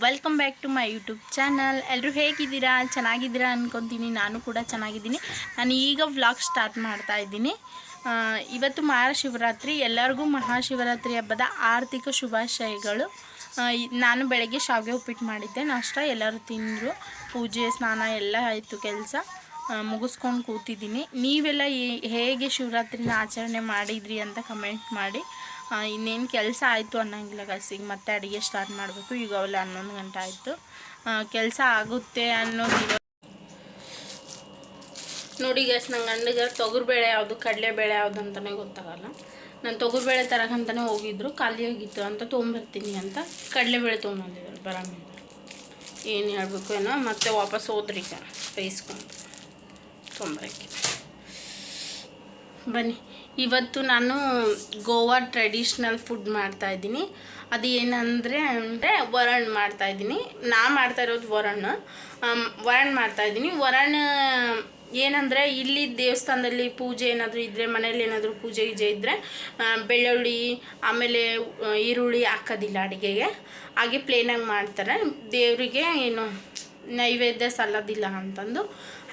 Welcome back to my YouTube channel ಎಲ್ಲರೂ ಹೇಗಿದ್ದೀರಾ? ಚೆನ್ನಾಗಿದ್ದೀರಾ ಅಂದ್ಕೊತೀನಿ ನಾನು ಕೂಡ ಚೆನ್ನಾಗಿದ್ದೀನಿ. ನಾನು ಈಗ ವ್ಲಾಗ್ ಸ್ಟಾರ್ಟ್ ಮಾಡ್ತಾ ಇದ್ದೀನಿ. ಇವತ್ತು ಮಹಾಶಿವರಾತ್ರಿ. ಎಲ್ಲರಿಗೂ ಮಹಾಶಿವರಾತ್ರಿ ಹಬ್ಬದ ಆರ್ಥಿಕ ಶುಭಾಶಯಗಳು. ನಾನು ಬೆಳಗ್ಗೆ ಶಾವಿಗೆ ಉಪ್ಪಿಟ್ಟು ಮಾಡಿದ್ದೆ. ನಾಷ್ಟ ಎಲ್ಲರೂ ತಿಂದರು. ಪೂಜೆ, ಸ್ನಾನ ಎಲ್ಲ ಆಯಿತು ಕೆಲಸ. ಮುಗಿಸ್ಕೊಂಡು ಕೂತಿದ್ದೀನಿ. ನೀವೆಲ್ಲ ಹೇಗೆ ಶಿವರಾತ್ರಿನ ಆಚರಣೆ ಮಾಡಿದ್ರಿ ಅಂತ ಕಮೆಂಟ್ ಮಾಡಿ. ಇನ್ನೇನು ಕೆಲಸ ಆಯಿತು ಅನ್ನೋಂಗಿಲ್ಲ ಗಸಿಗೆ ಮತ್ತೆ ಅಡುಗೆ ಸ್ಟಾರ್ಟ್ ಮಾಡಬೇಕು. ಈಗ ಅವಲ್ಲ ಹನ್ನೊಂದು ಗಂಟೆ ಆಯಿತು. ಕೆಲಸ ಆಗುತ್ತೆ ಅನ್ನೋದು ನೋಡಿ ಗಸ್ ನಂಗೆ ತೊಗರು ಬೇಳೆ ಯಾವುದು ಕಡಲೆಬೇಳೆ ಯಾವುದು ಅಂತಲೇ ಗೊತ್ತಾಗಲ್ಲ. ನಾನು ತೊಗರುಬೇಳೆ ತರಕಂತಲೇ ಹೋಗಿದ್ರು, ಖಾಲಿ ಆಗಿತ್ತು ಅಂತ ತೊಗೊಂಬರ್ತೀನಿ ಅಂತ ಕಡಲೆಬೇಳೆ ತೊಗೊಂಬಂದಿದ್ರು ಬರಾಮಿಂದ ಏನು ಹೇಳ್ಬೇಕು ಏನೋ, ಮತ್ತೆ ವಾಪಸ್ ಹೋದ್ರಿ ಈಗ, ಬೇಯಿಸ್ಕೊಂಡು. ತೊಂಬರಕ್ಕೆ. ಬನ್ನಿ. ಇವತ್ತು ನಾನು ಗೋವಾ ಟ್ರೆಡಿಷ್ನಲ್ ಫುಡ್ ಮಾಡ್ತಾ ಇದ್ದೀನಿ. ಅದು ಏನಂದರೆ ಅಂದರೆ ವರಣ್ ಮಾಡ್ತಾ ಇದ್ದೀನಿ. ನಾ ಮಾಡ್ತಾ ಇರೋದು ವರಣ್ ವರಣ್ ಮಾಡ್ತಾ ಇದ್ದೀನಿ. ವರಣ್ ಏನಂದರೆ ಇಲ್ಲಿ ದೇವಸ್ಥಾನದಲ್ಲಿ ಪೂಜೆ ಏನಾದರೂ ಇದ್ದರೆ ಮನೇಲಿ ಏನಾದರೂ ಪೂಜೆ ಗೀಜೆ ಇದ್ದರೆ ಬೆಳ್ಳುಳ್ಳಿ, ಆಮೇಲೆ ಈರುಳ್ಳಿ ಹಾಕೋದಿಲ್ಲ ಅಡುಗೆಗೆ. ಹಾಗೆ ಪ್ಲೇನಾಗಿ ಮಾಡ್ತಾರೆ. ದೇವರಿಗೆ ಏನು ನೈವೇದ್ಯ ಸಲ್ಲೋದಿಲ್ಲ ಅಂತಂದು.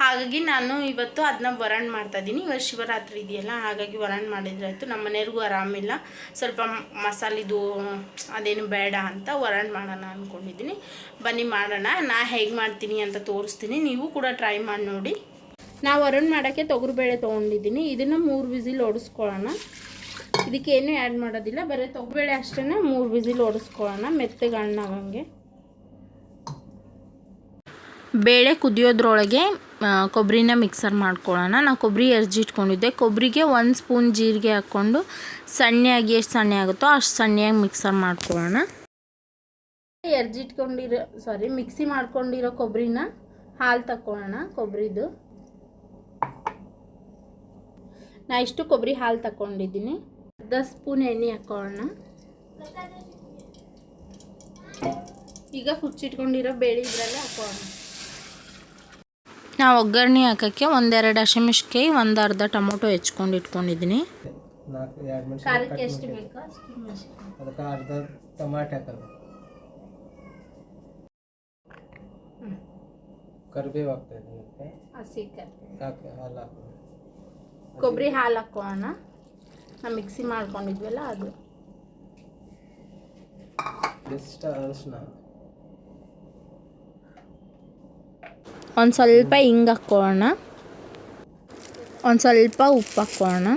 ಹಾಗಾಗಿ ನಾನು ಇವತ್ತು ಅದನ್ನ ವರಣ್ ಮಾಡ್ತಾಯಿದ್ದೀನಿ ಇವತ್ತು ಶಿವರಾತ್ರಿ ಇದೆಯಲ್ಲ, ಹಾಗಾಗಿ ವರಣ್ ಮಾಡಿದ್ರಾಯ್ತು. ನಮ್ಮ ಮನೆಯವ್ರಿಗೂ ಆರಾಮಿಲ್ಲ. ಸ್ವಲ್ಪ ಮಸಾಲಿದು ಅದೇನು ಬೇಡ ಅಂತ ವರಣ್ ಮಾಡೋಣ ಅಂದ್ಕೊಂಡಿದ್ದೀನಿ ಬನ್ನಿ ಮಾಡೋಣ. ನಾ ಹೇಗೆ ಮಾಡ್ತೀನಿ ಅಂತ ತೋರಿಸ್ತೀನಿ. ನೀವು ಕೂಡ ಟ್ರೈ ಮಾಡಿ ನೋಡಿ. ನಾವು ವರಣ್ ಮಾಡೋಕ್ಕೆ ತೊಗರಿಬೇಳೆ ತೊಗೊಂಡಿದ್ದೀನಿ. ಇದನ್ನು ಮೂರು ವಿಸಿಲ್ ಓಡಿಸ್ಕೊಳ್ಳೋಣ. ಇದಕ್ಕೆ ಏನೂ ಆ್ಯಡ್ ಮಾಡೋದಿಲ್ಲ. ಬರೀ ತೊಗರಿಬೇಳೆ ಅಷ್ಟೇ ಮೂರು ವಿಸಿಲ್ ಓಡಿಸ್ಕೊಳ್ಳೋಣ. ಮೆತ್ತಗೆ ಹಣ್ಣಾಗಂಗೆ. ಬೇಳೆ ಕುದಿಯೋದ್ರೊಳಗೆ ಕೊಬ್ಬರಿನ ಮಿಕ್ಸರ್ ಮಾಡ್ಕೊಳ್ಳೋಣ. ನಾನು ಕೊಬ್ಬರಿ ಎರ್ಜಿಟ್ಕೊಂಡಿದ್ದೆ ಕೊಬ್ಬರಿಗೆ ಒಂದು ಸ್ಪೂನ್ ಜೀರಿಗೆ ಹಾಕ್ಕೊಂಡು ಸಣ್ಣಯಾಗಿ ಎಷ್ಟು ಸಣ್ಣ ಆಗುತ್ತೋ ಅಷ್ಟು ಸಣ್ಣಯಾಗಿ ಮಿಕ್ಸರ್ ಮಾಡ್ಕೊಳ್ಳೋಣ. ಎರ್ಜಿಟ್ಕೊಂಡಿರೋ ಸಾರಿ ಮಿಕ್ಸಿ ಮಾಡ್ಕೊಂಡಿರೋ ಕೊಬ್ಬರಿನ ಹಾಲು ತಕ್ಕೊಳ್ಳೋಣ ಕೊಬ್ಬರಿದು ನಾ ಇಷ್ಟು ಕೊಬ್ಬರಿ ಹಾಲು ತಗೊಂಡಿದ್ದೀನಿ ಅರ್ಧ ಸ್ಪೂನ್ ಎಣ್ಣೆ ಹಾಕ್ಕೊಳ್ಳೋಣ. ಈಗ ಕುಚ್ಚಿಟ್ಕೊಂಡಿರೋ ಬೇಳೆ ಇದರಲ್ಲೇ ಹಾಕೋಣ ನಾವು ಒಗ್ಗರಣೆ ಹಾಕೋಕ್ಕೆ ಒಂದೆರಡು ಹಸಿಮೆಣ್ಸಿಕಾಯಿ ಒಂದು ಅರ್ಧ ಟೊಮೊಟೊ ಹೆಚ್ಕೊಂಡು ಇಟ್ಕೊಂಡಿದ್ದೀನಿ ಖಾರಕ್ಕೆ ಎಷ್ಟು ಬೇಕೋ. ಅದಕ್ಕೆ ಅರ್ಧ ಟಮಾಟೆ ಹಾಕೋದು ಕರಿಬೇವು ಹಾಕ್ತಾ ಇದ್ದೀನಿ ಅದಕ್ಕೆ. ಹಸಿಕಾಯಿ ಹಾಕಿ ಹಾಲು ಹಾಕೋದು ಕೊಬ್ಬರಿ ಹಾಲು ಹಾಕೋಣ ನಾವು ಮಿಕ್ಸಿ ಮಾಡ್ಕೊಂಡಿದ್ವಲ್ಲ ಅದು. ಎಷ್ಟು ಅರಿಶಿನ. ಒಂದು ಸ್ವಲ್ಪ ಹಿಂಗೆ ಹಾಕ್ಕೊಳ್ಳೋಣ ಒಂದು ಸ್ವಲ್ಪ ಉಪ್ಪು ಹಾಕ್ಕೊಳ್ಳೋಣ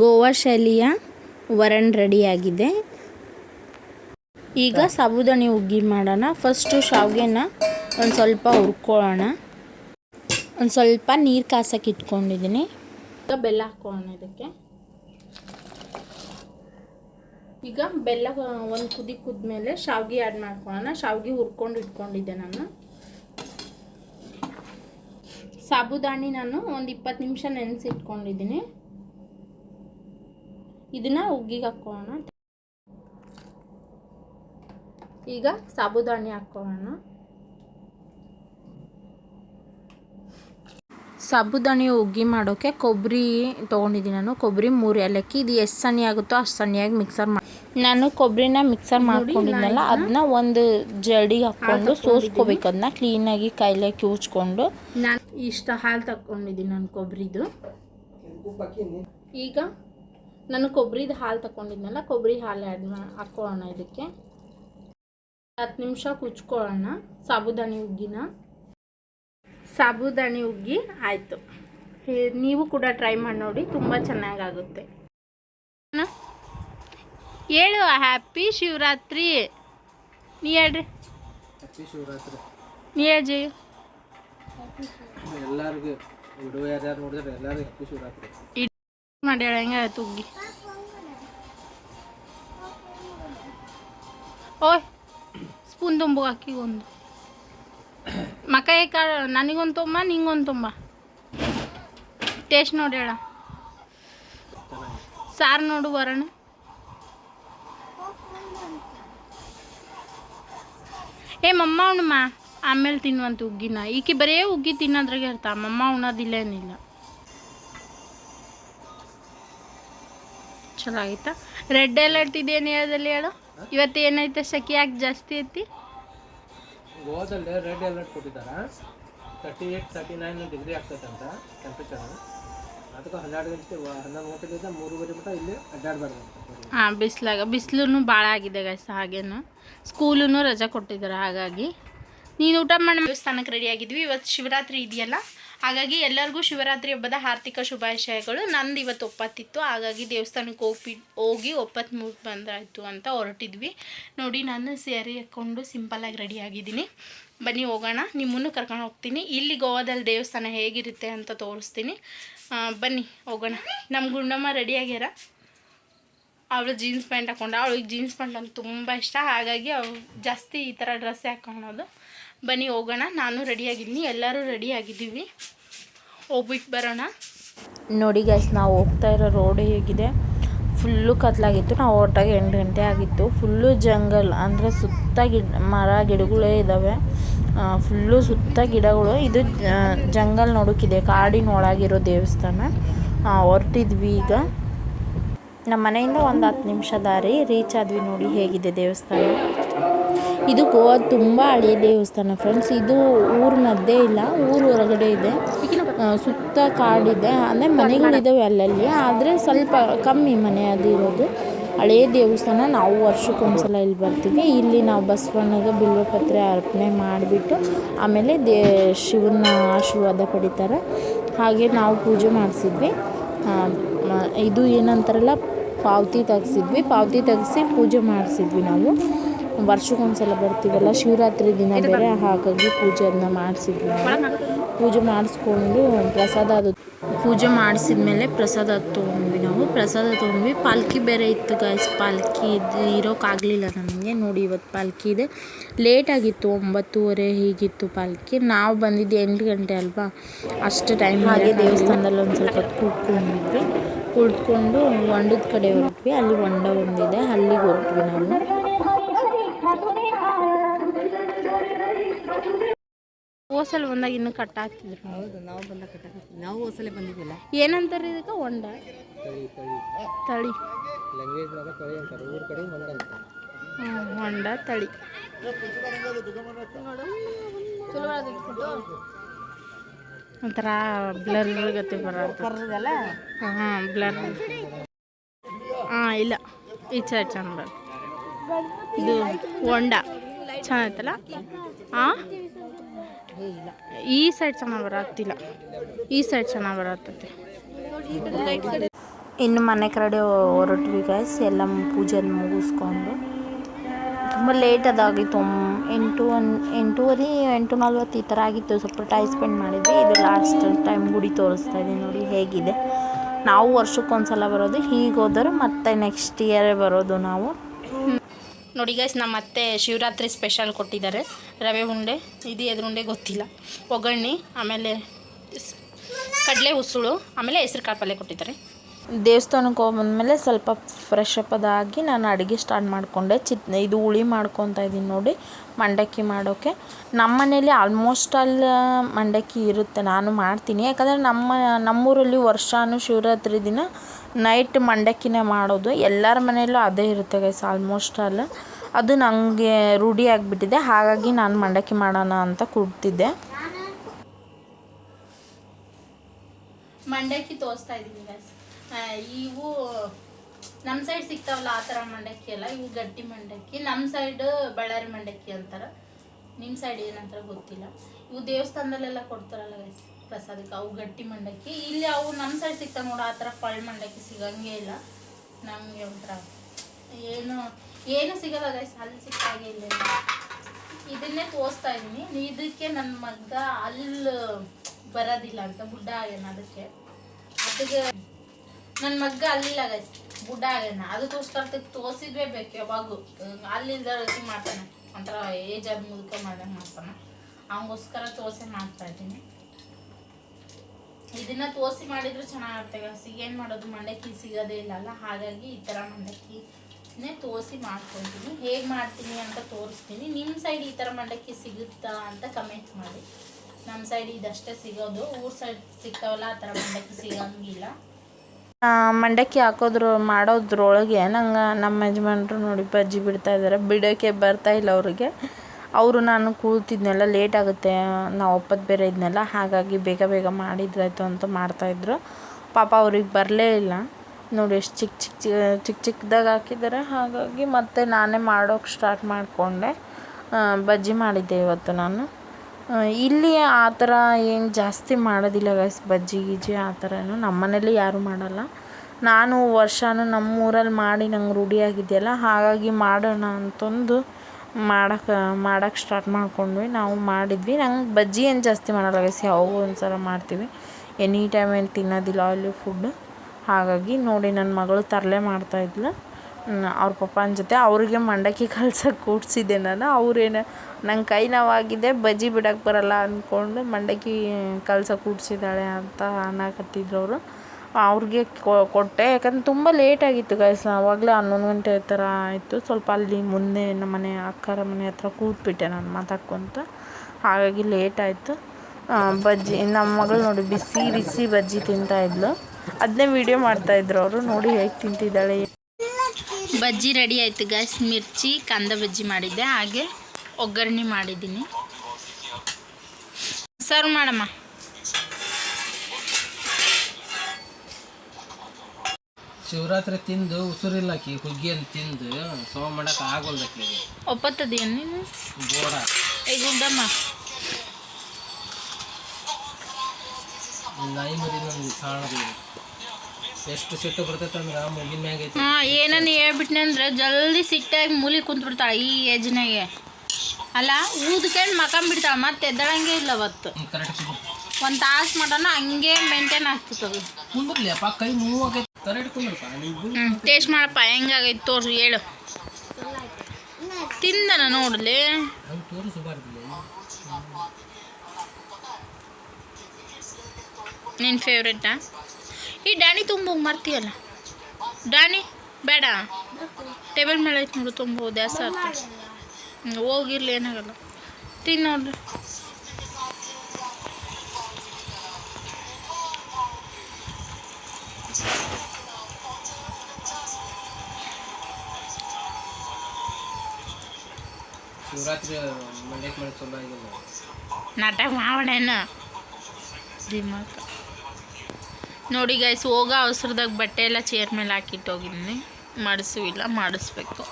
ಗೋವಾ ಶೈಲಿಯ ವರಣ್ ರೆಡಿಯಾಗಿದೆ ಈಗ ಸಾಬುದಾಣಿ ಹುಗ್ಗಿ ಮಾಡೋಣ. ಫಸ್ಟು ಶಾವಿಗೆನ ಒಂದು ಸ್ವಲ್ಪ ಹುರ್ಕೊಳ್ಳೋಣ. ಒಂದು ಸ್ವಲ್ಪ ನೀರು ಕಾಸಕ್ಕೆ ಇಟ್ಕೊಂಡಿದ್ದೀನಿ. ಈಗ ಬೆಲ್ಲ ಹಾಕ್ಕೊಳ್ಳೋಣ ಇದಕ್ಕೆ. ಈಗ ಬೆಲ್ಲ, ಒಂದು ಕುದಿ ಕುದ್ಮೇಲೆ ಶಾವಿಗೆ ಆ್ಯಡ್ ಮಾಡ್ಕೊಳ್ಳೋಣ. ಶಾವಿಗೆ ಹುರ್ಕೊಂಡು ಇಟ್ಕೊಂಡಿದ್ದೆ ನಾನು. ಸಾಬುದಾನಿ ನಾನು ಒಂದು ಇಪ್ಪತ್ತು ನಿಮಿಷ ನೆನೆಸಿಟ್ಕೊಂಡಿದ್ದೀನಿ. ಇದನ್ನ ಉಗ್ಗಿಗೆ ಹಾಕ್ಕೊಳ್ಳೋಣ. ಈಗ ಸಾಬುದಾಣಿ ಹಾಕ್ಕೊಳ್ಳೋಣ. ಸಾಬುದಾಣಿ ಹುಗ್ಗಿ ಮಾಡೋಕ್ಕೆ ಕೊಬ್ಬರಿ ತೊಗೊಂಡಿದ್ದೀನಿ ನಾನು. ಕೊಬ್ಬರಿ ಮೂರು ಏಲಕ್ಕಿ. ಇದು ಎಷ್ಟು ಸಣ್ಣ ಆಗುತ್ತೋ ಅಷ್ಟು ಸಣ್ಣಯಾಗಿ ಮಿಕ್ಸರ್ ಮಾಡಿ ನಾನು ಕೊಬ್ಬರಿನ ಮಿಕ್ಸರ್ ಮಾಡ್ಕೊಂಡಿದ್ನಲ್ಲ ಅದನ್ನ ಒಂದು ಜಡಿಗೆ ಹಾಕ್ಕೊಂಡು ಸೋಸ್ಕೋಬೇಕು ಅದನ್ನ ಕ್ಲೀನಾಗಿ ಕೈಲೇ ಕಿವುಚ್ಕೊಂಡು ನಾನು ಇಷ್ಟ ಹಾಲು ತಗೊಂಡಿದ್ದೀನಿ ನಾನು ಕೊಬ್ಬರಿದು ಈಗ ನಾನು ಕೊಬ್ಬರಿದು ಹಾಲು ತಗೊಂಡಿದ್ನಲ್ಲ ಕೊಬ್ಬರಿ ಹಾಲು ಆ್ಯಡ್ ಮಾ ಹಾಕ್ಕೊಳ್ಳೋಣ ಇದಕ್ಕೆ. ಹತ್ತು ನಿಮಿಷ ಕುಚ್ಕೊಳ್ಳೋಣ. ಸಾಬುದಾಣಿ ಉಗ್ಗಿನ. ಸಾಬುದಾಣಿ ಉಗ್ಗಿ ಆಯಿತು. ನೀವು ಕೂಡ ಟ್ರೈ ಮಾಡಿ ನೋಡಿ ತುಂಬ ಚೆನ್ನಾಗಾಗುತ್ತೆ? ಹೇಳು ಹ್ಯಾಪಿ ಶಿವರಾತ್ರಿ ನೀ ಹೇಳ್ರಿ. ಹ್ಯಾಪಿ ಶಿವರಾತ್ರಿ ನೀ ಹೇಳ್ಜಿ ಎಲ್ಲರಿಗೂ ವಿಡಿಯೋ ಯಾರ್ಯಾರು ನೋಡಿದ್ರೆ ಎಲ್ಲರಿಗೂ ಹ್ಯಾಪಿ ಶಿವರಾತ್ರಿ ಮಾಡಿ ಹೇಳ ತುಗ್ಗಿ ಓಯ್ ಸ್ಪೂನ್ ತುಂಬ ಅಕ್ಕಿ ಒಂದು. ಮಕಾಯಿ ಕಾಳು ನನಗೊಂದು ತುಂಬ ನಿಂಗೊಂದು ತುಂಬ. ಟೇಸ್ಟ್ ನೋಡಿ ಹೇಳ. ಸಾರು ನೋಡು ಬರೋಣ ಏ ಮಮ್ಮ ಉಣ್ಣಮ್ಮ ಆಮೇಲೆ ತಿನ್ನುವಂತ ಉಗ್ಗಿನ. ಈಕೆ ಬರೇ ಉಗ್ಗಿ ತಿನ್ನೋದ್ರಾಗೆ ಇರ್ತಾ ಮಮ್ಮ ಉಣ್ಣೋದಿಲ್ಲ ಏನಿಲ್ಲ ಚಲೋ ಆಯ್ತಾ ರೆಡ್ ಅಲರ್ಟ್ ಇದೇನು ಹೇಳ್ದಲ್ಲಿ ಹೇಳು. ಇವತ್ತು ಏನೈತೆ ಸೆಕೆ ಯಾಕೆ ಜಾಸ್ತಿ ಐತಿ? ಗೋವಾದಲ್ಲಿ ರೆಡ್ ಅಲರ್ಟ್ ಕೊಟ್ಟಿದ್ದಾರೆ? Thirty eight thirty nine degree ಆಗ್ತೈತೆ ಅಂತ ಟೆಂಪ್ರೇಚರ್ ಅದಕ್ಕೆ ಹನ್ನೆರಡು ಗಂಟೆ ಹನ್ನೊಂದು ಗಂಟೆಲಿಂದ ಮೂರುವರೆ ಮಟ್ಟ ಇಲ್ಲಿ ಅಡ್ಡಾಡಬಾರ್ದು ಹಾಂ ಬಿಸಿಲಾಗ ಬಿಸಿಲು ಭಾಳ ಆಗಿದೆ ಗೈಸ್ ಹಾಗೇನು. ಸ್ಕೂಲೂ ರಜಾ ಕೊಟ್ಟಿದ್ದಾರೆ, ಹಾಗಾಗಿ. ನೀನು ಊಟ ಮಾಡಿ ದೇವಸ್ಥಾನಕ್ಕೆ ರೆಡಿ ಆಗಿದ್ವಿ. ಇವತ್ತು ಶಿವರಾತ್ರಿ ಇದೆಯಲ್ಲ? ಹಾಗಾಗಿ ಎಲ್ಲರಿಗೂ ಶಿವರಾತ್ರಿ ಹಬ್ಬದ ಆರ್ಥಿಕ ಶುಭಾಶಯಗಳು. ನಂದು ಇವತ್ತು ಒಪ್ಪತ್ತಿತ್ತು. ಹಾಗಾಗಿ ದೇವಸ್ಥಾನಕ್ಕೆ ಹೋಗಿ ಹೋಗಿ ಒಪ್ಪತ್ತು ಮೂರು ಬಂದಾಯಿತು ಅಂತ ಹೊರಟಿದ್ವಿ. ನೋಡಿ, ನಾನು ಸ್ಯಾರಿ ಹಾಕ್ಕೊಂಡು ಸಿಂಪಲಾಗಿ ರೆಡಿ ಆಗಿದ್ದೀನಿ. ಬನ್ನಿ, ಹೋಗೋಣ. ನಿಮ್ಮನ್ನು ಕರ್ಕೊಂಡು ಹೋಗ್ತೀನಿ. ಇಲ್ಲಿ ಗೋವಾದಲ್ಲಿ ದೇವಸ್ಥಾನ ಹೇಗಿರುತ್ತೆ ಅಂತ ತೋರಿಸ್ತೀನಿ. ಬನ್ನಿ, ಹೋಗೋಣ. ನಮ್ಮ ಗುಂಡಮ್ಮ ರೆಡಿ ಆಗ್ಯಾರ? ಅವಳು ಜೀನ್ಸ್ ಪ್ಯಾಂಟ್ ಹಾಕೊಂಡ, ಅವಳಿಗೆ ಜೀನ್ಸ್ ಪ್ಯಾಂಟ್ ಅಂತ ತುಂಬ ಇಷ್ಟ. ಹಾಗಾಗಿ ಅವಳು ಜಾಸ್ತಿ ಈ ಥರ ಡ್ರೆಸ್ ಹಾಕೊಳ್ಳೋದು ಬನ್ನಿ, ಹೋಗೋಣ. ನಾನು ರೆಡಿಯಾಗಿದ್ದೀನಿ ಎಲ್ಲರೂ ರೆಡಿ ಆಗಿದ್ದೀವಿ. ಹೋಗ್ಬಿಟ್ಟು ಬರೋಣ. ನೋಡಿ ಗೈಸ್ ನಾವು ಹೋಗ್ತಾ ಇರೋ ರೋಡ್ ಹೇಗಿದೆ. ಫುಲ್ಲು ಕತ್ಲಾಗಿತ್ತು. ನಾವು ಹೊರಟಾಗ ಎಂಟು ಗಂಟೆ ಆಗಿತ್ತು. ಫುಲ್ಲು ಜಂಗಲ್ ಅಂದರೆ ಸುತ್ತ ಗಿಡ, ಮರ, ಗಿಡಗಳೇ ಇದ್ದಾವೆ ಫುಲ್ಲು ಸುತ್ತ ಗಿಡಗಳು. ಇದು ಜಂಗಲ್ ನೋಡೋಕ್ಕಿದೆ ಕಾಡಿನ ಒಳಗಿರೋ ದೇವಸ್ಥಾನ. ಹೊರಟಿದ್ವಿ ಈಗ. ನಮ್ಮ ಮನೆಯಿಂದ ಒಂದು ಹತ್ತು ನಿಮಿಷ ದಾರಿ ರೀಚ್ ಆದ್ವಿ ನೋಡಿ ಹೇಗಿದೆ ದೇವಸ್ಥಾನ. ಇದು ಗೋವಾ ತುಂಬ ಹಳೆಯ ದೇವಸ್ಥಾನ ಫ್ರೆಂಡ್ಸ್ ಇದು ಊರ ಮಧ್ಯೆ ಇಲ್ಲ, ಊರು ಹೊರಗಡೆ ಇದೆ. ಸುತ್ತ ಕಾಡಿದೆ ಅಂದರೆ ಮನೆಗಳಿದ್ದಾವೆ ಅಲ್ಲಲ್ಲಿ, ಆದರೆ ಸ್ವಲ್ಪ ಕಮ್ಮಿ ಮನೆ ಅದು ಇರೋದು. ಹಳೆಯ ದೇವಸ್ಥಾನ, ನಾವು ವರ್ಷಕ್ಕೊಂದ್ಸಲ ಇಲ್ಲಿ ಬರ್ತೀವಿ. ಇಲ್ಲಿ ನಾವು ಬಸವಣ್ಣಗೆ ಬಿಲ್ವಪತ್ರೆ ಅರ್ಪಣೆ ಮಾಡಿಬಿಟ್ಟು, ಆಮೇಲೆ ದೇ, ಶಿವನ ಆಶೀರ್ವಾದ ಪಡಿತಾರೆ. ಹಾಗೆ ನಾವು ಪೂಜೆ ಮಾಡಿಸಿದ್ವಿ. ಇದು ಏನಂತಾರಲ್ಲ ಪಾವತಿ ತೆಗ್ಸಿದ್ವಿ. ಪಾವತಿ ತೆಗೆಸಿ ಪೂಜೆ ಮಾಡಿಸಿದ್ವಿ ನಾವು. ವರ್ಷಕ್ಕೊಂದ್ಸಲ ಬರ್ತೀವಲ್ಲ ಶಿವರಾತ್ರಿ ದಿನ ಬೇರೆ ಹಾಗಾಗಿ ಪೂಜೆ ಅದನ್ನ ಮಾಡಿಸಿದ್ವಿ ಪೂಜೆ ಮಾಡಿಸ್ಕೊಂಡು ಪ್ರಸಾದ ಅದು ಪೂಜೆ ಮಾಡಿಸಿದ್ಮೇಲೆ ಪ್ರಸಾದ ತೊಗೊಂಡ್ವಿ ನಾವು. ಪ್ರಸಾದ ತೊಗೊಂಡ್ವಿ. ಪಾಲ್ಕಿ ಬೇರೆ ಇತ್ತು ಗಾಯ್ಸ್ ಪಾಲ್ಕಿ ಇದು ಇರೋಕ್ಕಾಗಲಿಲ್ಲ ನಮಗೆ. ನೋಡಿ ಇವತ್ತು ಪಾಲ್ಕಿ ಇದೆ. ಲೇಟ್ ಆಗಿತ್ತು ಒಂಬತ್ತುವರೆ ಹೀಗಿತ್ತು ಪಾಲ್ಕಿ. ನಾವು ಬಂದಿದ್ದು ಎಂಟು ಗಂಟೆ ಅಲ್ವಾ? ಅಷ್ಟು ಟೈಮ್ ಹಾಗೆ ದೇವಸ್ಥಾನದಲ್ಲಿ ಒಂದು ಸ್ವಲ್ಪ ಹೊತ್ತು ಕೂತ್ಕೊಂಡಿದ್ವಿ. ಕುಳಿತುಕೊಂಡು ಹೊಂಡದ ಕಡೆ ಹೊರಟ್ವಿ. ಅಲ್ಲಿ ಹೊಂಡ ಒಂದಿದೆ. ಅಲ್ಲಿಗೆ ಹೊರಟ್ವಿ ನಾವು. ಹೋಸಲ್ ಬಂದಾಗ ಇನ್ನು ಕಟ್ ಆಗ್ತಿದ್ರು. ಹೌದು ನಾವು ಬಂದ ಕಟ್ಟಾಕತ್ತೀವಿ ನಾವು ಹೋಸಲೆ ಬಂದಿದ್ದಿಲ್ಲ ಏನಂತಾರೆ ಇದಕ್ಕೆ? ಹೊಂಡ. ತಳಿ. ತಳಿ ತಳಿ ಲ್ಯಾಂಗ್ವೇಜ್ನಾಗ ತಳಿ ಅಂತಾರೆ ಊರ ಕಡೆ ಹೊಂಡ ಅಂತ ಹ್ಮ್, ಹೊಂಡ ತಳಿ. ಒಂಥರ ಬ್ಲರ್ ಗತಿ ಕರ್ರದಲ್ಲ? ಹಾಂ ಬ್ಲರ್ ಹಾಂ ಇಲ್ಲ. ಈ ಸೈಡ್ ಚಂದ ಬರ ಇದು ಹೊಂಡ. ಚೆನ್ನಾಗಿತ್ತಲ್ಲ? ಹಾಂ ಈ ಸೈಡ್ ಚೆನ್ನಾಗಿ ಬರತ್ತಿಲ್ಲ ಈ ಸೈಡ್ ಚೆನ್ನಾಗಿ ಬರತ್ತೈತೆ ಇನ್ನು ಮನೆ ಕಡೆ ಹೊರಟ್ವಿ ಗೈಸ್ ಎಲ್ಲ ಪೂಜೆ ಮುಗಿಸ್ಕೊಂಡು. ತುಂಬ ಲೇಟ್ ಅದಾಗಿತ್ತು. ಎಂಟು ಒನ್, ಎಂಟೂವರೆ ಎಂಟು ನಲ್ವತ್ತು ಈ ಥರ ಆಗಿತ್ತು. ಸ್ವಲ್ಪ ಟೈಮ್ ಸ್ಪೆಂಡ್ ಮಾಡಿದ್ವಿ. ಇದು ಲಾಸ್ಟ್ ಟೈಮ್ ಗುಡಿ ತೋರಿಸ್ತಾ ಇದ್ದೀನಿ ನೋಡಿ ಹೇಗಿದೆ. ನಾವು ವರ್ಷಕ್ಕೊಂದ್ಸಲ ಬರೋದು, ಹೀಗೆ ಹೋದರೆ ಮತ್ತೆ ನೆಕ್ಸ್ಟ್ ಇಯರೇ ಬರೋದು ನಾವು. ನೋಡಿ ಗೈಸ್ ನಮ್ಮ ಮತ್ತೆ ಶಿವರಾತ್ರಿ ಸ್ಪೆಷಲ್ ಕೊಟ್ಟಿದ್ದಾರೆ. ರವೆ ಉಂಡೆ, ಇದು ಎದುರುಂಡೆ ಗೊತ್ತಿಲ್ಲ. ಒಗ್ಗರಣೆ, ಆಮೇಲೆ ಕಡಲೆ ಉಸುಳು, ಆಮೇಲೆ ಹೆಸ್ರು ಕಾಳು ಪಲ್ಯ ಕೊಟ್ಟಿದ್ದಾರೆ. ದೇವಸ್ಥಾನಕ್ಕೆ ಹೋಗ್ಬಂದ್ಮೇಲೆ ಸ್ವಲ್ಪ ಫ್ರೆಶ್ ಅಪ್ ಅದಾಗಿ ನಾನು ಅಡುಗೆ ಸ್ಟಾರ್ಟ್ ಮಾಡಿಕೊಂಡೆ. ಚಿತ್ ಇದು ಹುಳಿ ಮಾಡ್ಕೊತಾ ಇದ್ದೀನಿ ನೋಡಿ, ಮಂಡಕ್ಕಿ ಮಾಡೋಕ್ಕೆ ನಮ್ಮ ಮನೇಲಿ ಆಲ್ಮೋಸ್ಟ್ ಆಲ್ ಮಂಡಕ್ಕಿ ಇರುತ್ತೆ, ನಾನು ಮಾಡ್ತೀನಿ. ಯಾಕಂದರೆ ನಮ್ಮ, ನಮ್ಮೂರಲ್ಲಿ ವರ್ಷಾನು ಶಿವರಾತ್ರಿ ದಿನ ನೈಟ್ ಮಂಡಕ್ಕಿನೇ ಮಾಡೋದು. ಎಲ್ಲರ ಮನೆಯಲ್ಲೂ ಅದೇ ಇರುತ್ತೆ ಗೈಸ್ ಆಲ್ಮೋಸ್ಟ್ ಆಲ್ ಅದು ನನಗೆ ರೂಢಿ ಆಗಿಬಿಟ್ಟಿದೆ, ಹಾಗಾಗಿ ನಾನು ಮಂಡಕ್ಕಿ ಮಾಡೋಣ ಅಂತ ಕೂಡ್ತಿದ್ದೆ. ಮಂಡಕ್ಕಿ ತೋರಿಸ್ತಾ ಇದ್ದೀನಿ ಗೈಸ್ ಇವು ನಮ್ಮ ಸೈಡ್ ಸಿಗ್ತಾವಲ್ಲ ಆ ಥರ ಮಂಡಕ್ಕಿ ಅಲ್ಲ ಇವು ಗಟ್ಟಿ ಮಂಡಕ್ಕಿ ನಮ್ಮ ಸೈಡ್ ಬಳ್ಳಾರಿ ಮಂಡಕ್ಕಿ ಅಂತಾರೆ. ನಿಮ್ಮ ಸೈಡ್ ಏನಂತಾರೆ ಗೊತ್ತಿಲ್ಲ. ಇವು ದೇವಸ್ಥಾನದಲ್ಲೆಲ್ಲ ಕೊಡ್ತಾರಲ್ಲ ಗೈಸ್ ಪ್ರಸಾದಕ್ಕೆ ಅವು ಗಟ್ಟಿ ಮಂಡಕ್ಕಿ. ಇಲ್ಲಿ ಅವು ನಮ್ಮ ಸೈಡ್ ಸಿಗ್ತಾವೆ ನೋಡು, ಆ ಥರ ಪಳ್ಳ ಮಂಡಕ್ಕಿ ಸಿಗಂಗೇ ಇಲ್ಲ. ನಮಗೆ ಒಂಥರ ಏನು ಏನು ಸಿಗಲ್ಲ ಗೈಸ್ ಅಲ್ಲಿ ಸಿಕ್ಕಾಗೆ ಇಲ್ಲ ಇದನ್ನೇ ತೋರಿಸ್ತಾ ಇದ್ದೀನಿ. ಇದಕ್ಕೆ ನನ್ನ ಮಗ ಅಲ್ಲಿ ಬರೋದಿಲ್ಲ ಅಂತ, ಗುಡ್ಡ ಆಗ್ಯಾನ ಅದಕ್ಕೆ. ಅದಕ್ಕೆ ನನ್ನ ಮಗ್ಗ ಅಲ್ಲಿಲ್ಲ ಗೈಸ್ ಗುಡ್ಡ ಆಗ್ಯಾನ. ಅದಕ್ಕೋಸ್ಕರ ತೋರಿಸಿದ್ವೇ ಬೇಕು ಯಾವಾಗೂ ಅಲ್ಲಿಂದ ರೊಟ್ಟಿ ಮಾಡ್ತಾನೆ. ಒಂಥರ ಏಜ್ ಆದ ಮುದುಕ ಮಾಡ್ದಂಗೆ ಮಾಡ್ತಾನೆ. ಅವಂಗೋಸ್ಕರ ತೋಸೆ ಮಾಡ್ತಾ ಇದ್ದೀನಿ. ಇದನ್ನ ತೋಸಿ ಮಾಡಿದ್ರು ಚೆನ್ನಾಗಿರುತ್ತೆ ಗೈಸ್ ಏನು ಮಾಡೋದು? ಮಂಡಕ್ಕಿ ಸಿಗೋದೇ ಇಲ್ಲಲ್ಲ? ಹಾಗಾಗಿ ಈ ಥರ ಮಂಡಕ್ಕಿನೇ ತೋಸಿ ಮಾಡ್ಕೊತೀನಿ. ಹೇಗೆ ಮಾಡ್ತೀನಿ ಅಂತ ತೋರಿಸ್ತೀನಿ. ನಿಮ್ಮ ಸೈಡ್ ಈ ಥರ ಮಂಡಕ್ಕಿ ಸಿಗುತ್ತಾ ಅಂತ ಕಮೆಂಟ್ ಮಾಡಿ. ನಮ್ಮ ಸೈಡ್ ಇದಷ್ಟೇ ಸಿಗೋದು. ಊರ್ ಸೈಡ್ ಸಿಗ್ತಾವಲ್ಲ, ಆ ಥರ ಮಂಡಕ್ಕಿ ಸಿಗಂಗಿಲ್ಲ. ಮಂಡಕ್ಕಿ ಹಾಕೋದ್ರ, ಮಾಡೋದ್ರೊಳಗೆ ನಂಗೆ ನಮ್ಮ ಯಜಮಾನ್ರು ನೋಡಿ ಬಜ್ಜಿ ಬಿಡ್ತಾ ಇದ್ದಾರೆ ಬಿಡೋಕ್ಕೆ ಬರ್ತಾ ಇಲ್ಲ ಅವರಿಗೆ. ಅವರು ನಾನು ಕೂತಿದ್ನೆಲ್ಲ ಲೇಟ್ ಆಗುತ್ತೆ. ನಾವು ಒಪ್ಪದ ಬೇರೆ ಇದ್ನೆಲ್ಲ, ಹಾಗಾಗಿ ಬೇಗ ಬೇಗ ಮಾಡಿದ್ರಾಯ್ತು ಅಂತ ಮಾಡ್ತಾಯಿದ್ರು ಪಾಪ ಅವ್ರಿಗೆ ಬರಲೇ ಇಲ್ಲ. ನೋಡಿ ಎಷ್ಟು ಚಿಕ್ಕ ಚಿಕ್ಕ ಚಿಕ್ಕ ಚಿಕ್ಕದಾಗಿ ಹಾಕಿದ್ದಾರೆ ಹಾಗಾಗಿ ಮತ್ತೆ ನಾನೇ ಮಾಡೋಕ್ಕೆ ಸ್ಟಾರ್ಟ್ ಮಾಡಿಕೊಂಡೆ. ಬಜ್ಜಿ ಮಾಡಿದ್ದೆ ಇವತ್ತು ನಾನು. ಇಲ್ಲಿ ಆ ಥರ ಏನು ಜಾಸ್ತಿ ಮಾಡೋದಿಲ್ಲ ಗೈಸ್ ಬಜ್ಜಿ ಗಿಜ್ಜಿ ಆ ಥರ ಏನು ನಮ್ಮ ಮನೇಲಿ ಯಾರೂ ಮಾಡಲ್ಲ. ನಾನು ವರ್ಷನೂ ನಮ್ಮೂರಲ್ಲಿ ಮಾಡಿ ನಂಗೆ ರೂಢಿಯಾಗಿದೆಯಲ್ಲ ಹಾಗಾಗಿ ಮಾಡೋಣ ಅಂತಂದು ಮಾಡೋಕೆ ಮಾಡೋಕ್ಕೆ ಸ್ಟಾರ್ಟ್ ಮಾಡ್ಕೊಂಡ್ವಿ. ನಾವು ಮಾಡಿದ್ವಿ. ನಂಗೆ ಬಜ್ಜಿ ಏನು ಜಾಸ್ತಿ ಮಾಡಲ್ಲ ಗೈಸ್ ಯಾವಾಗೋ ಒಂದು ಸಲ ಮಾಡ್ತೀವಿ. ಎನಿ ಟೈಮ್ ಏನು ತಿನ್ನೋದಿಲ್ಲ, ಅಲ್ಲಿ ಫುಡ್ ಹಾಗಾಗಿ ನೋಡಿ ನನ್ನ ಮಗಳು ತರಲೆ ಮಾಡ್ತಾಯಿದ್ಲು ಅವ್ರ ಪಪ್ಪನ ಜೊತೆ ಅವ್ರಿಗೆ ಮಂಡಕ್ಕಿ ಕಲ್ಸಕ್ಕೆ ಕೂಡ್ಸಿದ್ದೆ ನಾನು. ಅವ್ರೇನು, ನಂಗೆ ಕೈ ನೋವಾಗಿದೆ, ಬಜ್ಜಿ ಬಿಡಕ್ಕೆ ಬರಲ್ಲ ಅಂದ್ಕೊಂಡು ಮಂಡಕ್ಕಿ ಕಲ್ಸಕ್ಕೆ ಕೂಡ್ಸಿದ್ದಾಳೆ ಅಂತ ಅನ್ನಕತ್ತಿದ್ರು ಅವರು. ಅವ್ರಿಗೆ ಕೊಟ್ಟೆ, ಯಾಕಂದ್ರೆ ತುಂಬ ಲೇಟ್ ಆಗಿತ್ತು ಗೈಸ್ ಆವಾಗಲೇ ಹನ್ನೊಂದು ಗಂಟೆ ಥರ ಆಯಿತು. ಸ್ವಲ್ಪ ಅಲ್ಲಿ ಮುಂದೆ ನಮ್ಮ ಮನೆ, ಅಕ್ಕರ ಮನೆ ಹತ್ರ ಕೂತ್ಬಿಟ್ಟೆ ನಾನು ಮಾತಾಡ್ಕೊತ. ಹಾಗಾಗಿ ಲೇಟ್ ಆಯಿತು. ಬಜ್ಜಿ ನಮ್ಮ ಮಗಳು ನೋಡಿ ಬಿಸಿ ಬಿಸಿ ಬಜ್ಜಿ ತಿಂತಾಯಿದ್ಲು ಅದನ್ನೇ ವಿಡಿಯೋ ಮಾಡ್ತಾಯಿದ್ರು ಅವರು. ನೋಡಿ ಹೇಗೆ ತಿಂತಿದ್ದಾಳೆ ಬಜ್ಜಿ ರೆಡಿ ಆಯಿತು ಗ್ಯಾಸ್ ಮಿರ್ಚಿ ಕಂದ ಬಜ್ಜಿ ಮಾಡಿದ್ದೆ. ಹಾಗೆ ಒಗ್ಗರಣೆ ಮಾಡಿದ್ದೀನಿ. ಸರ್ವ್ ಮಾಡಮ್ಮ. ಶಿವರಾತ್ರಿ ತಿಂದು ಉಸಿರಿಲ್ಲ ಆಕಿ ಹುಗ್ಗಿಯನ್ನು ತಿಂದು ಸೋ ಮಾಡಕ್ಕೆ ಆಗೋಲ್ದಕ್ಕೆ ಒಪ್ಪತ್ತದೇನು ನೀನು? ಬೋಡ. ಈಗ ಉದ್ದಮ್ಮ ನಾಯಿ ಮರಿ ನಂಗೆ ಸಾಣದು ಎಷ್ಟು ಸಿಟ್ಟು ಬರ್ತೈತೆ ಅಂದ್ರೆ ಮುಗಿನ ಮ್ಯಾಗ ಐತಿ. ಹಾಂ ಏನನ್ನ ಹೇಳ್ಬಿಟ್ನೆ ಅಂದ್ರೆ ಜಲ್ದಿ ಸಿಟ್ಟಾಗಿ ಮೂಲಿ ಕುಂತ್ಬಿಡ್ತಾಳೆ ಈ ಏಜ್ನಾಗೆ ಅಲ್ಲ ಊದ್ಕೊಂಡು ಮಕ್ಕಂಬಿಡ್ತಾಳೆ ಮತ್ತೆ ಎದ್ದಳಂಗೆ ಇಲ್ಲ ಅವತ್ತು. ಕರೆಕ್ಟ್ ಒಂದು ತಾಸು ಮಾಡೋಣ ಹಂಗೆ ಮೇಂಟೈನ್ ಆಗ್ತಿತ್ತು ಕುಂದ್ರಲಿ ಅಪ್ಪ ಕೈ ನೋವು ಆಗೈತೆ ಕರೆಕ್ಟ್ ಕುಂದ್ರಪ್ಪ ನೀವು ಹ್ಞೂ ಟೇಸ್ಟ್ ಮಾಡಪ್ಪ ಹೆಂಗಾಗೈತೆ ತೋರ್ಸು ಹೇಳು. ತಿಂದನ ನೋಡಲಿ? ಹಂಗೆ ತೋರಿಸಬಾರ್ದಿಲ್ಲ ನಿನ್ನ ಫೇವ್ರೆಟಾ ಈ ಡ್ಯಾನಿ ತುಂಬ ಮರ್ತೀಯಲ್ಲ? ಡ್ಯಾನಿ ಬೇಡ. ಟೇಬಲ್ ಮೇಲೆ ಐತೆ ನೋಡು ತುಂಬ ದ್ಯಾಸ ಹ್ಞೂ ಹೋಗಿರ್ಲಿ ಏನಾಗಲ್ಲ. ತಿನ್ ನೋಡ್ರಿ ಶಿವರಾತ್ರಿ ಮಂಡ್ಯಕ್ಕೆ ಮಾಡಿ ಚಲೋ ಆಗಿಲ್ಲ. ನಾಟಕ ಮಾಡೋಣ ದಿಮಾಕ. ನೋಡಿ ಗೈಸ್ ಹೋಗೋ ಅವಸರದಾಗ ಬಟ್ಟೆ ಎಲ್ಲ ಚೇರ್ ಮೇಲೆ ಹಾಕಿಟ್ಟು ಹೋಗಿದ್ದೀನಿ ಮಾಡಿಸುವಿಲ್ಲ ಮಾಡಿಸ್ಬೇಕು.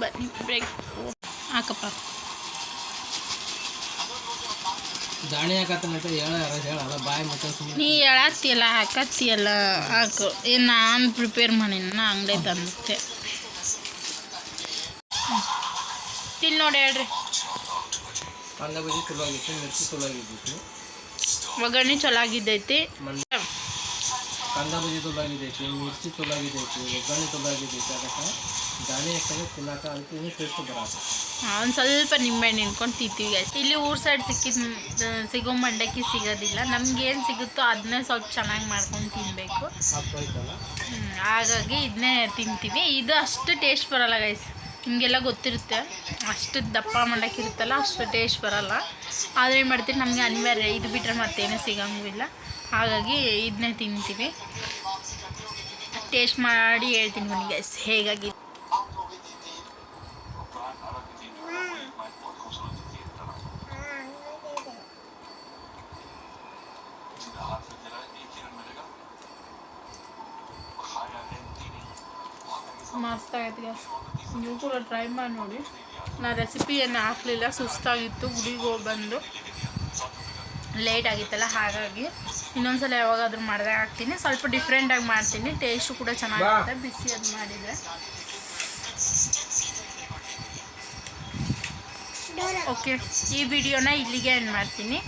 ಬನ್ನಿ ಬ್ರೇಕ್ ಹಾಕಪ್ಪ. ದಾಣಿ ಹಾಕತ್ತಂತ ಹೇಳ ಹೇಳ ಬಾಯಿ ಮತ್ತೆ ಸುಮ್ಮನೆ ನೀ ಹೇಳತ್ತಿಯಲ್ಲ ಹಾಕತ್ತೀಯಲ್ಲ ಹಾಕು. ಏನು ನಾನು ಪ್ರಿಪೇರ್ ಮಾಡೀನಿ ನಾ ಅಂಗಡಿ ತಂದಿತ್ತೆ ತಿನ್ ನೋಡಿ ಹೇಳ್ರಿ. ಕಾಂದ ಬಜ್ಜಿ ಚಲೋ ಆಗಿತ್ತು ಮಿರ್ಚಿ ಚಲೋ ಆಗಿದ್ದಿತ್ತು ಒಗ್ಗರಣೆ ಚಲೋ ಆಗಿದ್ದೈತಿ. ಕಾಂದ ಬಜ್ಜಿ ಚಲೋ ಆಗಿದ್ದೈತಿ ಮಿರ್ಚಿ ಚಲೋ ಆಗಿದ್ದೈತಿ ಒಗ್ಗರಣೆ ಚಲೋ ಆಗಿದ್ದೈತಿ ಅದಕ್ಕೆ ದಾಣಿ ಹಾಕಿದ್ರೆ ತಿನ್ನಕ ಅದಕ್ಕೆ ಇನ್ನೂ ಟೇಸ್ಟ್ ಬರತ್ತೆ ಒಂದು ಸ್ವಲ್ಪ ನಿಂಬೆಹಣ್ಣು ನಿಂತ್ಕೊಂಡು ತಿಂತೀವಿ guys. ಇಲ್ಲಿ ಊರ್ ಸೈಡ್ ಸಿಕ್ಕಿದ ಸಿಗೋ ಮಂಡಕ್ಕಿ ಸಿಗೋದಿಲ್ಲ. ನಮ್ಗೆ ಏನು ಸಿಗುತ್ತೋ ಅದನ್ನೇ ಸ್ವಲ್ಪ ಚೆನ್ನಾಗಿ ಮಾಡ್ಕೊಂಡು ತಿನ್ನಬೇಕು ಹಾಗಾಗಿ ಇದನ್ನೇ ತಿಂತೀವಿ. ಇದು ಅಷ್ಟು ಟೇಸ್ಟ್ ಬರಲ್ಲ ಗೈಸ್ ನಿಮಗೆಲ್ಲ ಗೊತ್ತಿರುತ್ತೆ, ಅಷ್ಟು ದಪ್ಪ ಮಾಡೋಕ್ಕಿರುತ್ತಲ್ಲ, ಅಷ್ಟು ಟೇಸ್ಟ್ ಬರಲ್ಲ. ಆದರೆ ಏನು ಮಾಡ್ತೀವಿ ನಮಗೆ ಅನಿವಾರ್ಯ, ಇದು ಬಿಟ್ಟರೆ ಮತ್ತೇನೂ ಸಿಗಂಗಿಲ್ಲ ಹಾಗಾಗಿ ಇದನ್ನೇ ತಿಂತೀವಿ. ಟೇಸ್ಟ್ ಮಾಡಿ ಹೇಳ್ತೀನಿ ಬನ್ನಿ ಗೈಸ್ ಹೇಗಾಗಿ. ಮಸ್ತ್ ಗ್ಯಾಸ್ ನೀವು ಕೂಡ ಟ್ರೈ ಮಾಡಿ ನೋಡಿ. ನಾ ರೆಸಿಪಿ ಏನು ಹಾಕಲಿಲ್ಲ ಸುಸ್ತಾಗಿತ್ತು ಗುಡಿಗೆ ಹೋಗಿ ಬಂದು. ಲೇಟ್ ಆಗಿತ್ತಲ್ಲ ಹಾಗಾಗಿ ಇನ್ನೊಂದ್ಸಲ ಯಾವಾಗಾದ್ರೂ ಮಾಡಿದಾಗ ಹಾಕ್ತೀನಿ. ಸ್ವಲ್ಪ ಡಿಫ್ರೆಂಟಾಗಿ ಮಾಡ್ತೀನಿ. ಟೇಸ್ಟು ಕೂಡ ಚೆನ್ನಾಗಿರುತ್ತೆ. ಬಿಸಿ ಅದು ಮಾಡಿದರೆ. ಓಕೆ ಈ ವಿಡಿಯೋನ ಇಲ್ಲಿಗೆ ಎಂಡ್ ಮಾಡ್ತೀನಿ.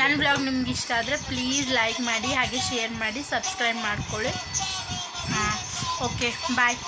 ನನ್ನ ಬ್ಲಾಗ್ ನಿಮ್ಗೆ ಇಷ್ಟ ಆದರೆ ಪ್ಲೀಸ್ ಲೈಕ್ ಮಾಡಿ ಹಾಗೆ ಶೇರ್ ಮಾಡಿ ಸಬ್ಸ್ಕ್ರೈಬ್ ಮಾಡಿಕೊಳ್ಳಿ. ಹಾಂ ಓಕೆ ಬಾಯ್